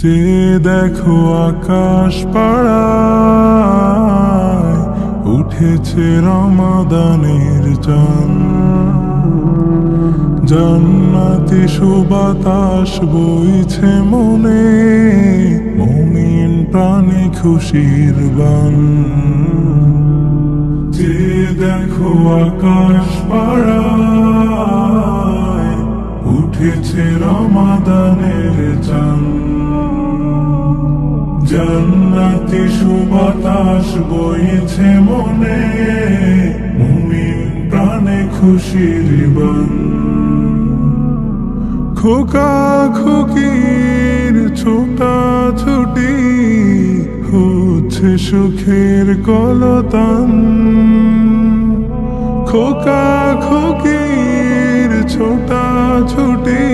যে দেখো আকাশ পাড়ায়, উঠেছে রমাদানের চান জান্নাতি সুবাতাস বইছে মনে, মমিন প্রাণে খুশির বান। যে দেখো আকাশ পাড়ায় সুবাতাস বইছে মনে মুমিন প্রাণে খুশির বান। খোকা খুকির ছোটা ছুটি হচ্ছে সুখের কলতান। খোকা খুকির ছোটা ছুটি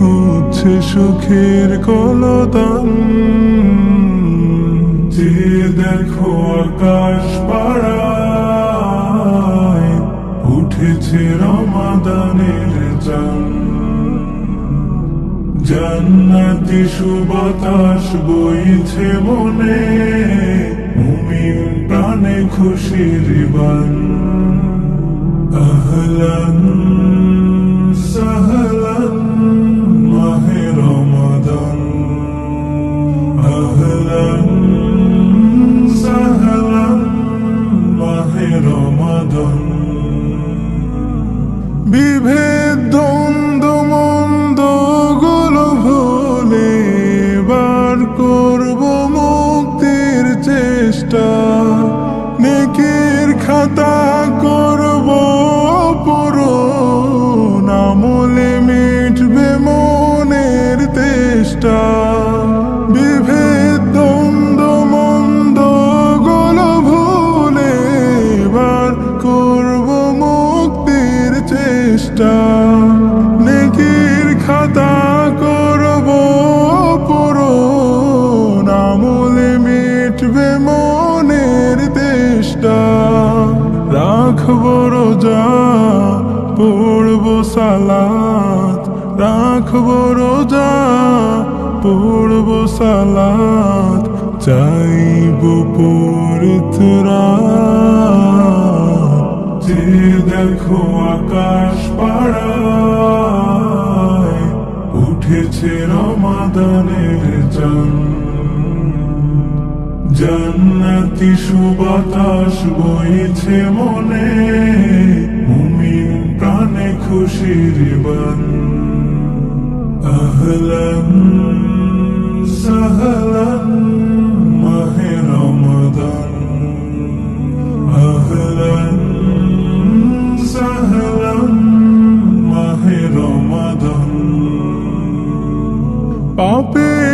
হচ্ছে সুখের কলতান। যে দেখো আকাশ পাড়ায় উঠেছে রমাদানের চান জান্নাতি সুবাতাস বইছে মনে, মুমিন প্রাণে খুশির বান। আহলান রাখব রোজা পড়ব সালাত। রাখব রোজা পড়ব সালাত। চাইব পরিতরা যে দেখো আকাশ পাড়ায় জান্নাতি সুবাতাস বইছে মনে, মুমিন প্রাণে খুশির বান। আহলান, সাহলান, মাহে রমাদান। আহলান, সাহলান, মাহে রমাদান। পাপে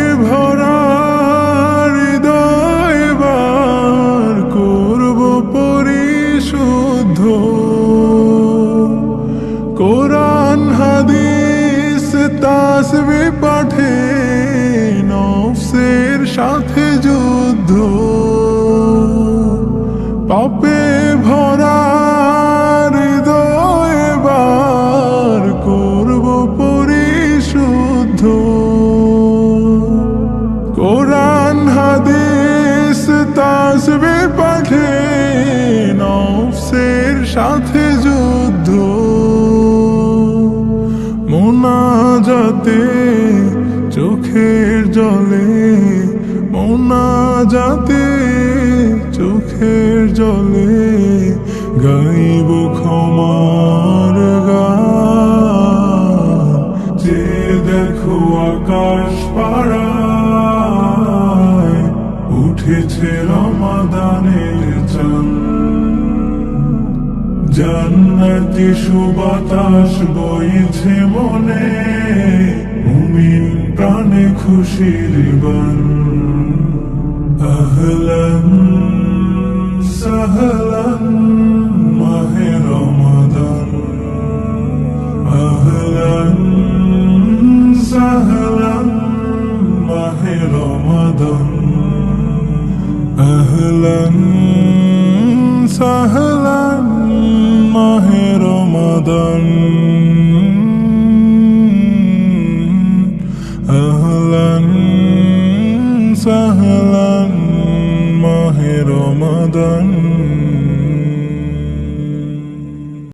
কোরআন হাদিস তাসবে পাঠে নফসের সাথে যুদ্ধ। পাপে সাথে যুদ্ধ মোনা যাতে চোখের জলে মোনা যাতে চোখের জলে গাইব ক্ষমার গান। জান্নাতি সুবাতাস বইছে মনে, মুমিন প্রাণে খুশির বান। আহলান সাহলান মাহে রমাদান। আহলান সাহলান মাহে রমাদান। আহলান সাহলান Ehlen sehlen Mahi Ramadan.